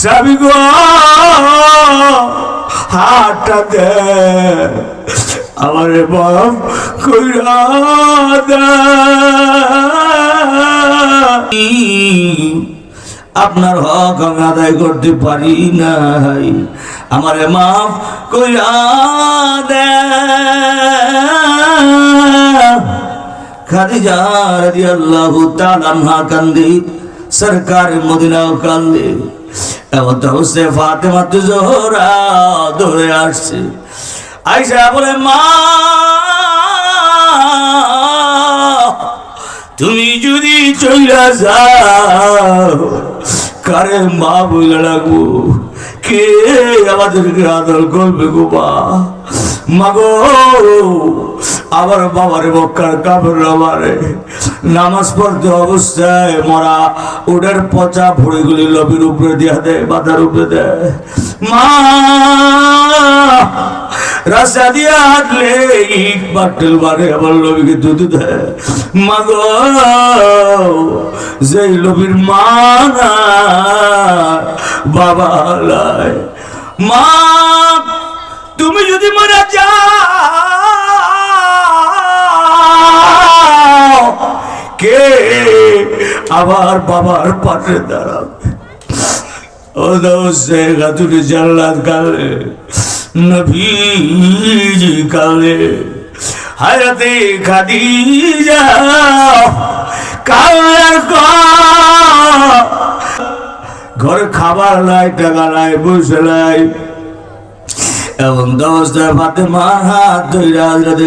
স্বামী গো দে আমার বাপ কইরা আপনার হক আমি আদায় করতে পারি নাই। আমারে মাফ কইরা দে খাদিজা রাদিয়াল্লাহু তাআলা কান্দে, সরকার মদিনাও কান্দে। এমন তো সে ফাতেমা তো জোহরা ধরে আসছে। আইসা বলে, মা, তুমি যদি চইলা যাও, কারে মা বলে রাখব কে আমাদেরকে আদর করবে গো মা? মাগো আবার বাবার বক্কার কাপড় মারে। নামাজ পড়তে অবস্থায় মরা ওটার পচা ভুড়িগুলি লবির উপরে দিয়া দেয়, বাধার উপরে দেয়। মা, রাস্তা দিয়ে হাঁটলে ইট বাট্টেল মারে আমার লবিকে দুধ দেয়। মাগো যেই লবির মা না বাবা মা, তুমি যদি মারা যাও আবার বাবার পাশে দাঁড়াবে কালে কালে ঘরে খাবার নাই টাকা নাই বসে নাই। এবং দশটায় ফাতে মার হাত ধরে হাজরাতে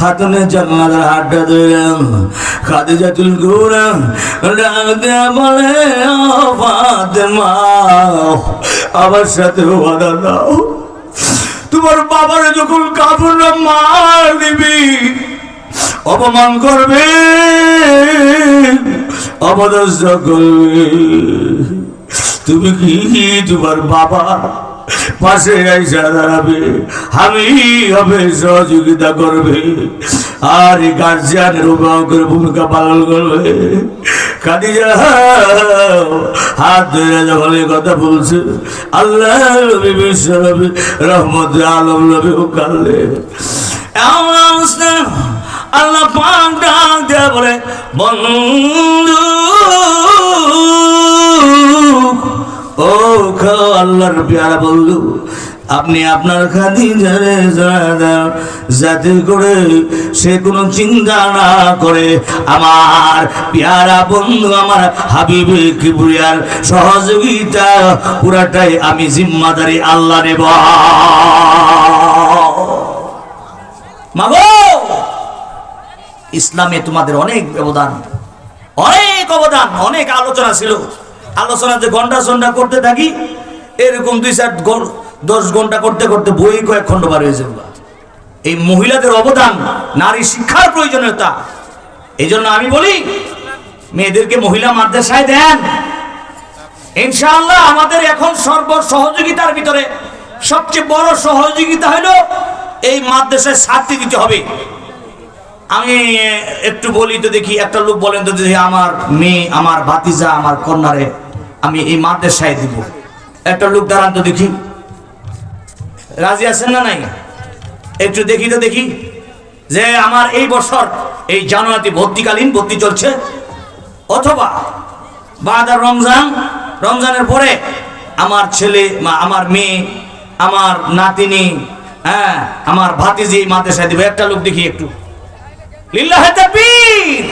খাতুনের জান্নাতের হাতটা ধরলাম খাতে জাতুল ঘুরাম ডাক বলে, ও মা আমার সাথে ওয়াদা দাও। তোমার বাবার যখন কাপড় মার দিবি, অপমান করবে, অপদস্থ করবে। তুমি কি তোমার বাবা? পাশে আইসা দাঁড়াবে, আমি হবে সহযোগিতা করবে, আর এই গার্জিয়ানের অভিভাবকের ভূমিকা পালন করবে। হাত ধরে কথা বলছে, আল্লাহ বিশ্ব রহমত আল্লাহ বলে, বন্ধু ও আল্লাহর পেয়ারা বন্ধু আপনি আপনার খাদিজারে জানা যাতে করে সে কোনো চিন্তা না করে। আমার পেয়ারা বন্ধু, আমার হাবিবে কিবরিয়ার সহযোগিতা পুরাটাই আমি জিম্মাদারি আল্লাহ নেব। মাগো, ইসলামে তোমাদের অনেক অবদান অনেক অবদান, অনেক আলোচনা ছিল। আলোচনা যে ঘণ্টা সন্টা করতে থাকি, এরকম দুই চার দশ ঘণ্টা করতে করতে বই কয়েক খণ্ড বার হয়ে ওগুলা। এই মহিলাদের অবদান, নারী শিক্ষার প্রয়োজনীয়তা। এই জন্য আমি বলি, মেয়েদেরকে মহিলা মাদ্রাসায় দেন। ইনশাআল্লাহ আমাদের এখন সর্ব সহযোগিতার ভিতরে সবচেয়ে বড় সহযোগিতা হলো, এই মাদ্রাসায় ছাত্রী দিতে হবে। আমি একটু বলি তো দেখি, একটা লোক বলেন তো যে আমার মেয়ে, আমার ভাতিজা, আমার কন্যারে আমি এই মাদ্রাসায় দিব। একটা লোক দাঁড়ান তো দেখি। রাজি আছেন না নাই? একটু দেখি তো দেখি। যে আমার এই বছর, এই জানুয়ারিতে ভর্তিকালীন ভর্তি চলছে। অথবা বাদার রমজান, রমজানের পরে আমার ছেলে আমার মেয়ে, আমার নাতিনি হ্যাঁ আমার ভাতিজি মাদ্রাসায় দিবে। একটা লোক দেখি একটু। লিল্লাহ তাকবীর।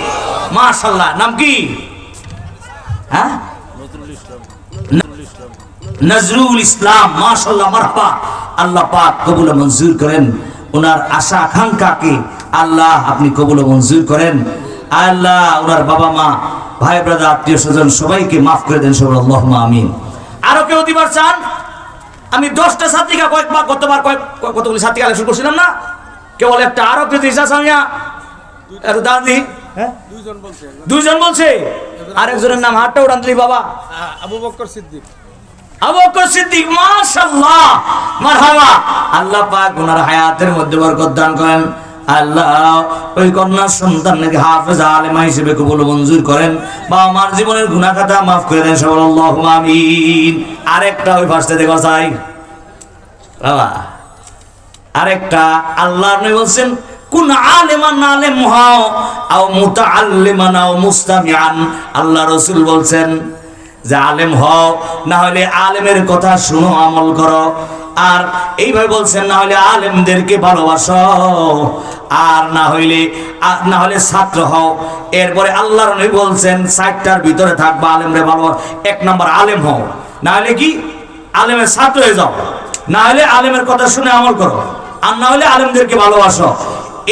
মাশাআল্লাহ নাম কি? হ্যাঁ? নজরুল ইসলাম। মাশাআল্লাহ মারহাবা। আল্লাহ পাক কবুল মঞ্জুর করেন। ওনার আশা আকাঙ্ক্ষাকে আল্লাহ আপনি কবুল মঞ্জুর করেন। আল্লাহ ওনার বাবা মা ভাই ব্রাদার আত্মীয় স্বজন সবাইকে মাফ করে দেন সবাই আল্লাহ আমিন। আরও কেউ দিবার চান? আমি দশটা ছাত্রীকে কয়েকবার গতবার কয়েক কতগুলি ছাত্রী কালেকশন করছিলাম না? কেবল একটা আরও কেউ দিশা দিই হ্যাঁ? দুইজন বলছে। আরেকজনের নাম হাতটা উড়ান দিলি বাবা। আবু বকর সিদ্দিক। আবু বকর সিদ্দিক মাশাআল্লাহ। মারহাবা। আল্লাহ পাক ওনার হায়াতের মধ্যে বরকত দান করেন। আল্লাহ ওই কন্যা সন্তান হাফেজ আলেমা হিসেবে কবুল মঞ্জুর করেন। বা আমার জীবনের গুনাহ খাতা মাফ করে দেন সবাই আল্লাহ আমিন। আরেকটা ওই ফার্স্টে দেখা চাই বাবা আরেকটা আল্লাহ নবী বলছেন কোন আলেমান আলেম হও, আও মুতাআল্লিমান আও মুস্তামিআন। আল্লাহ রাসূল বলছেন যে আলেম হও, না হলে আলেমের কথা শুনো, আমল করো। আর এইভাবে বলছেন, না হলে আলেমদেরকে ভালোবাসো। আর না হইলে না হলে ছাত্র হও। এরপরে আল্লাহর নবী বলছেন সাইটটার ভিতরে থাকবা, আলেমরে ভালো এক নম্বর, আলেম হও। না হলে কি? আলেমের ছাত্র হয়ে যাও। না হলে আলেমের কথা শুনে আমল করো। আর না হলে আলেমদেরকে ভালোবাসো।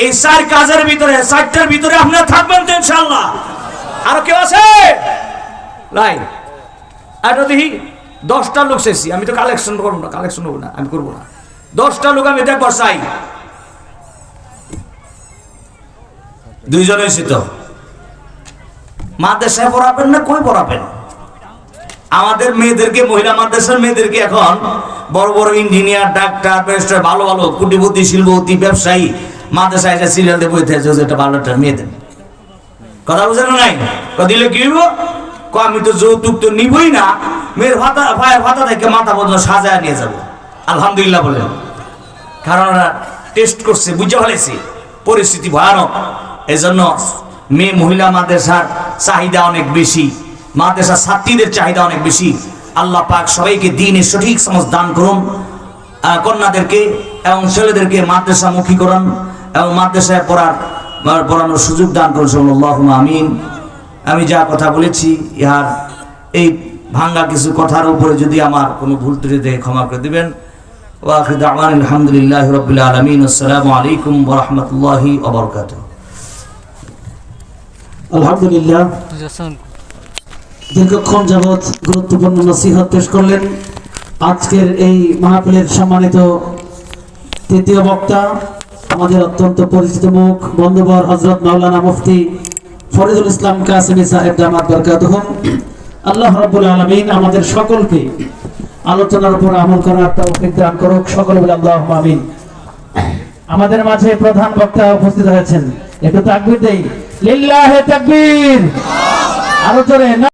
এই চার কাজের ভিতরে, চারটার ভিতরে আপনারা থাকবেন তো ইনশাল্লাহ আর কেউ আছে? নাই এটা দেখি, দশটা লোক শেষি আমি তো কালেকশন করব না কালেকশন করব না, আমি করব না। দশটা লোক আমি দেখবার চাই। দুইজন হয়েছি তো। মাদ্রাসায় পড়াবেন না কই পড়াবেন? আমাদের মেয়েদেরকে, মহিলা মাদ্রাসার মেয়েদেরকে এখন বড় বড় ইঞ্জিনিয়ার ডাক্তার ব্যারিস্টার ভালো ভালো কুটিপতি শিল্পপতি, ব্যবসায়ী মাদ্রাসায় এসে সিরিয়াল দিয়ে বইতে আছে এটা ভালো একটা মেয়েদের কথা বুঝেন নাই? দিলে কি হইব? আমি তো যৌতুক তো নিবই না, মেয়ের ভাতা, ভাইয়ের ভাতা থেকে মাথা পর্যন্ত সাজায় নিয়ে যাব। আলহামদুলিল্লাহ বলেন। কারণ ওরা টেস্ট করছে, বুঝে ফেলেছে। পরিস্থিতি ভয়ানক। এজন্য মেয়ে মহিলা মাদ্রাসার চাহিদা অনেক বেশি। মাদ্রাসার ছাত্রীদের চাহিদা অনেক বেশি। আল্লাহ পাক সবাইকে দিনের সঠিক সমাজ দান করুন। কন্যাদেরকে এবং ছেলেদেরকে মাদ্রাসামুখী করুন। এবং মাদ্রাসায় পড়ার পড়ানোর সুযোগ দান করুন আল্লাহ আমিন। আমি যা কথা বলেছি ইহার এই ভাঙ্গা কিছু কথার উপরে যদি আমার কোনো ভুল ত্রুটি দেখে ক্ষমা করে দিবেন। ওয়াখির দাওয়ান আলহামদুলিল্লাহ রবিল আলমিন। আসসালামু আলাইকুম ওরহমতুল্লাহি ওবরকাত আলহামদুলিল্লাহ। দীর্ঘক্ষণ যাবৎ গুরুত্বপূর্ণ নসিহত পেশ করলেন। আজকের এই মাহফিলের সম্মানিত তৃতীয় বক্তা আমাদের অত্যন্ত পরিচিত মুখ, বন্ধুবর হজরত মাওলানা মুফতি ফরিদুল ইসলাম কাসিমি সাহেব জামাত বরকাতুহুম আল্লাহ রাব্বুল আলামিন আমাদের সকলকে আলোচনার উপর আমল করার তৌফিক দান করুক, সকলে বলে আল্লাহ আমিন। আমাদের মাঝে প্রধান বক্তা উপস্থিত হয়েছেন। একটু তাকবীর দেই। লিল্লাহে তাকবীর। আরও জোরে